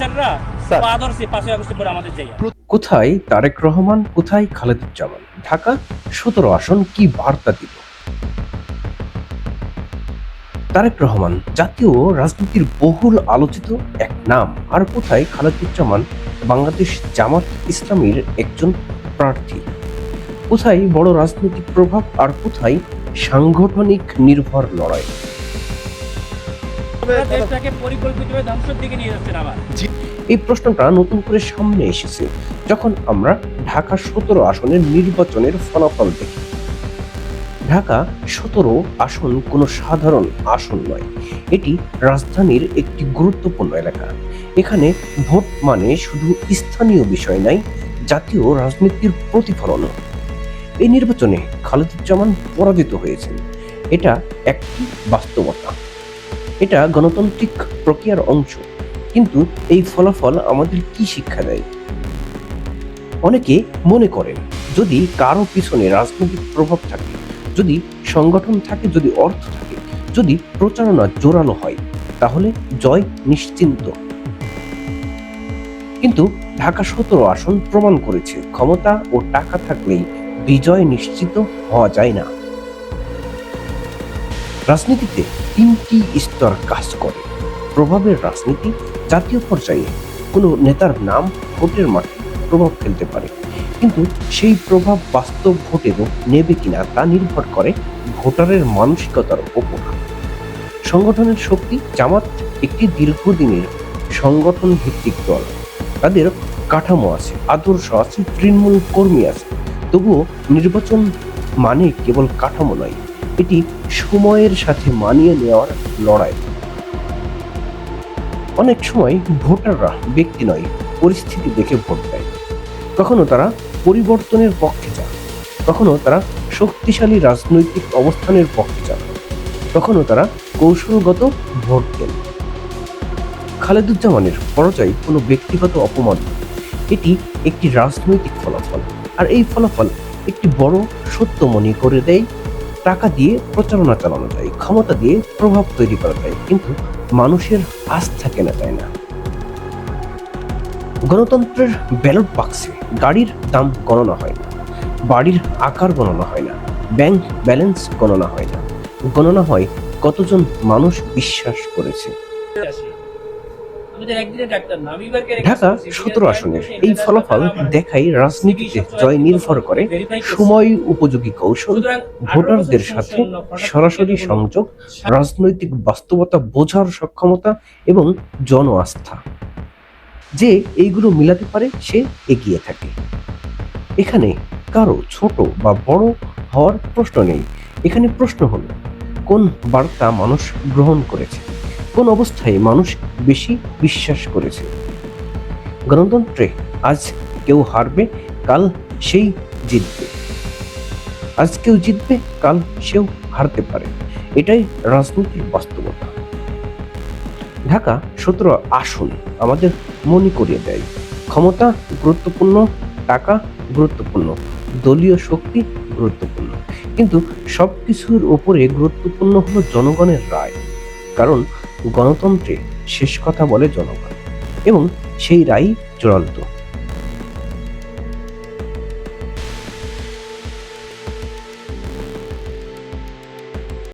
অফিসাররা আদর্শে পাঁচই আগস্টের পরে আমাদের জায়গা কোথায় তারেক রহমান কোথায় খালেদুজ্জামান? ঢাকা সতেরো আসন কি বার্তা দিল তারেক রহমান জাতীয় রাজনীতির বহুল আলোচিত এক নাম। আর কোথায় খালেদুজ্জামান বাংলাদেশ জামাত ইসলামীর একজন প্রার্থী? কোথায় বড় রাজনৈতিক প্রভাব আর কোথায় সাংগঠনিক নির্ভর লড়াই? এই প্রশ্নটা নতুন করে সামনে এসেছে। যখন আমরা ঢাকা সতেরো আসনের নির্বাচনের ফলাফল দেখি, ঢাকা সতেরো আসন কোনো সাধারণ আসন নয়। এটি রাজধানীর একটি গুরুত্বপূর্ণ এলাকা। এখানে ভোট মানে শুধু স্থানীয় বিষয় নাই, জাতীয় রাজনীতির প্রতিফলন এই নির্বাচনে খালেদুজ্জামান পরাজিত হয়েছেন। এটা একটি বাস্তবতা। এটা গণতান্ত্রিক প্রক্রিয়ার অংশ। কিন্তু এই ফলাফল আমাদের কি শিক্ষা দেয়? অনেকে মনে করেন, যদি কারও পিছনে রাজনৈতিক প্রভাব থাকে, যদি সংগঠন থাকে, যদি অর্থ থাকে, যদি প্রচারণা জোরালো হয়, তাহলে জয় নিশ্চিন্ত। কিন্তু ঢাকা সতেরো আসন প্রমাণ করেছে, ক্ষমতা ও টাকা থাকলেই বিজয় নিশ্চিত হওয়া যায় না। রাজনীতিতে তিনটি স্তর কাজ করে। প্রভাবের রাজনীতি, জাতীয় পর্যায়ে কোনো নেতার নাম ভোটের মাঠে প্রভাব ফেলতে পারে। কিন্তু সেই প্রভাব বাস্তব ভোটেরও নেবে কিনা তা নির্ভর করে ভোটারের মানসিকতার ওপর। সংগঠনের শক্তি জামাত একটি দীর্ঘদিনের সংগঠন ভিত্তিক দল। তাদের কাঠামো আছে, আদর্শ আছে, তৃণমূল কর্মী আছে। তবুও নির্বাচন মানে কেবল কাঠামো নয় এটি সময়ের সাথে মানিয়ে নেওয়ার লড়াই। অনেক সময় ভোটাররা ব্যক্তি নয়, পরিস্থিতি দেখে ভোট দেয়। কখনো তারা পরিবর্তনের পক্ষে যান, কখনো তারা শক্তিশালী রাজনৈতিক অবস্থানের পক্ষে যান, কখনো তারা কৌশলগত ভোট দেন। খালেদুজ্জামানের পরাজয় কোনো ব্যক্তিগত অপমান। এটি একটি রাজনৈতিক ফলাফল। আর এই ফলাফল একটি বড় সত্য মনে করে দেয় টাকা দিয়ে প্রচারণা চালানো যায়, ক্ষমতা দিয়ে প্রভাব তৈরি করা যায়, কিন্তু মানুষের আস্থা কেনা যায় না। গণতন্ত্রের ব্যালট বাক্সে গাড়ির দাম গণনা হয় না, বাড়ির আকার গণনা হয় না, ব্যাংক ব্যালেন্স গণনা হয় না। গণনা হয় কতজন মানুষ বিশ্বাস করেছে আমাদের একদিনে ডাক্তার না আমি এবার কে- ঢাকা সতেরো আসনের এই ফলাফল দেখাই রাজনীতিতে জয় নির্ভর করে সময় উপযোগী কৌশল ভোটারদের সাথে সরাসরি সংযোগ রাজনৈতিক বাস্তবতা বোঝার সক্ষমতা এবং জন আস্থা যে এইগুলো মিলাতে পারে সে এগিয়ে থাকে। এখানে কারও ছোট বা বড় হওয়ার প্রশ্ন নেই। এখানে প্রশ্ন হলো কোন বার্তা মানুষ গ্রহণ করেছে? কোন অবস্থায় মানুষ বেশি বিশ্বাস করেছে। গণতন্ত্রে আজ কেউ হারবে, কাল সেই জিতবে। আজ কেউ জিতবে, কাল সেও হারতে পারে। এটাই রাজনীতির বাস্তবতা। ঢাকা সতেরো আসন আমাদের মনে করিয়ে দেয়। ক্ষমতা গুরুত্বপূর্ণ, টাকা গুরুত্বপূর্ণ, দলীয় শক্তি গুরুত্বপূর্ণ। কিন্তু সবকিছুর ওপরে গুরুত্বপূর্ণ হলো জনগণের রায়। কারণ গণতন্ত্রে শেষ কথা বলে জনগণ এবং সেই রায় চূড়ান্ত